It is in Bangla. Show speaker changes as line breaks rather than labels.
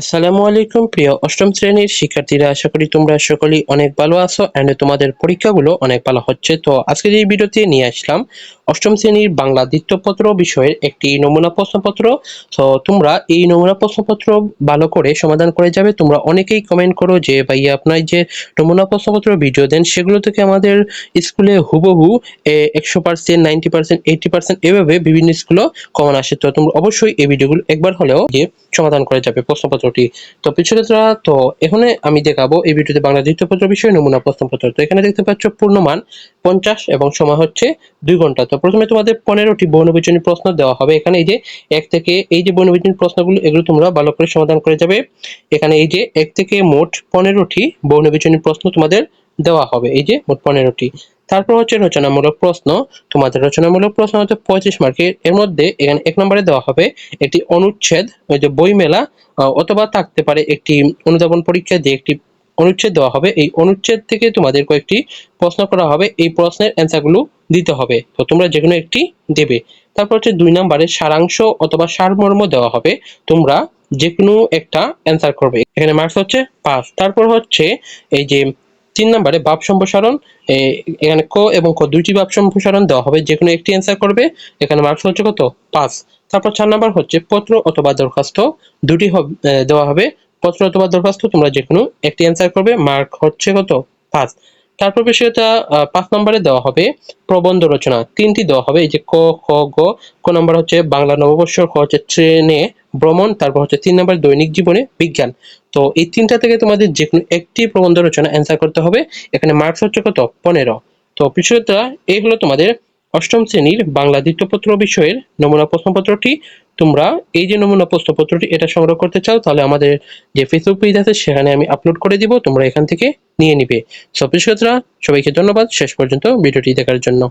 আসসালামু আলাইকুম, প্রিয় অষ্টম শ্রেণির শিক্ষার্থীরা। আশা করি তোমরা সকলেই অনেক ভালো আছো এন্ড তোমাদের পরীক্ষাগুলো অনেক ভালো হচ্ছে। তো আজকে এই ভিডিওতে নিয়ে আসলাম অষ্টম শ্রেণির বাংলা দ্বিতীয়পত্র বিষয়ের একটি নমুনা প্রশ্নপত্র। তো তোমরা এই নমুনা প্রশ্নপত্র ভালো করে সমাধান করে যাবে। তোমরা অনেকেই কমেন্ট করো যে, ভাইয়া, আপনার যে নমুনা প্রশ্নপত্র ভিডিও দেন, সেগুলো থেকে আমাদের স্কুলে হুবহু একশো percent ninety percent eighty percent এভাবে বিভিন্ন স্কুলে কমন আসে। তো তোমরা অবশ্যই এই ভিডিওগুলো একবার হলেও সমাধান করে যাবে প্রশ্নপত্রটি তো পিছনেরা তো এখানে আমি দেখাবো এই ভিডিওতে বাংলা দ্বিতীয় পত্র বিষয়ে, নমুনা প্রশ্নপত্র তো এখানে দেখতে পাচ্ছ পূর্ণমান পঞ্চাশ এবং সময় হচ্ছে দুই ঘণ্টা। তো প্রথমে তোমাদের পনেরোটি বর্ণবিজনী প্রশ্ন দেওয়া হবে। এখানে এই যে এক থেকে, এই যে বর্ণবিজনী প্রশ্নগুলো, এগুলো তোমরা ভালো করে সমাধান করে যাবে। এখানে এই যে এক থেকে মোট পনেরোটি বর্ণবিজনী প্রশ্ন তোমাদের দেওয়া হবে। এই যে মোট পনেরোটি। তারপর হচ্ছে রচনামূলক প্রশ্ন। তোমাদের রচনামূলক প্রশ্ন হচ্ছে পঁয়ত্রিশ মার্কের। এর মধ্যে এখানে এক নম্বরে দেওয়া হবে একটি অনুচ্ছেদ, ওই যে বই মেলা অথবা থাকতে পারে একটি অনুধাবন পরীক্ষা দিয়ে একটি অনুচ্ছেদ দেওয়া হবে। এই অনুচ্ছেদ থেকে তোমাদের কয়েকটি প্রশ্ন করা হবে। এই প্রশ্নের অ্যান্সারগুলো দিতে হবে। তো তোমরা যে কোনো একটি দেবে। তারপর হচ্ছে দুই নম্বরে সারাংশ অথবা সারমর্ম দেওয়া হবে। তোমরা যে কোনো একটা অ্যান্সার করবে। এখানে মার্কস হচ্ছে পাঁচ। তারপর হচ্ছে এই যে তিন নম্বরে ভাব সম্প্রসারণ এখানে ক এবং ক দুইটি ভাব সম্প্রসারণ দেওয়া হবে যে কোনো একটি অ্যান্সার করবে, এখানে মার্কস হচ্ছে কত? পাঁচ। তারপর চার নাম্বার হচ্ছে পত্র অথবা দরখাস্ত, দুটি দেওয়া হবে। পত্র অথবা দরখাস্ত তোমরা যে কোনো একটি অ্যান্সার করবে মার্ক হচ্ছে কত? পাঁচ। তারপর বিষয়টা পাঁচ নম্বরে দেওয়া হবে, প্রবন্ধ রচনা, তিনটি দেওয়া হবে, এই যে ক, খ, গ, ক নম্বর হচ্ছে বাংলা নববর্ষ, খ হচ্ছে ট্রেনে ভ্রমণ, তারপর হচ্ছে তিন নম্বর দৈনিক জীবনে বিজ্ঞান। তো এই তিনটা থেকে তোমাদের যে কোনো একটি প্রবন্ধ রচনা অ্যান্সার করতে হবে। এখানে মার্কস হচ্ছে কত? পনেরো। তো বিষয়টা এই হলো তোমাদের অষ্টম শ্রেণির বাংলা দ্বিতীয়পত্র বিষয়ের নমুনা প্রশ্নপত্রটি। তোমরা এই যে নমুনা প্রশ্নপত্রটি এটা সংগ্রহ করতে চাও, তাহলে আমাদের যে ফেসবুক পেজ আছে, সেখানে আমি আপলোড করে দিব, তোমরা এখান থেকে নিয়ে নিবে। সব সবাইকে ধন্যবাদ। শেষ পর্যন্ত ভিডিওটি দেখার জন্য।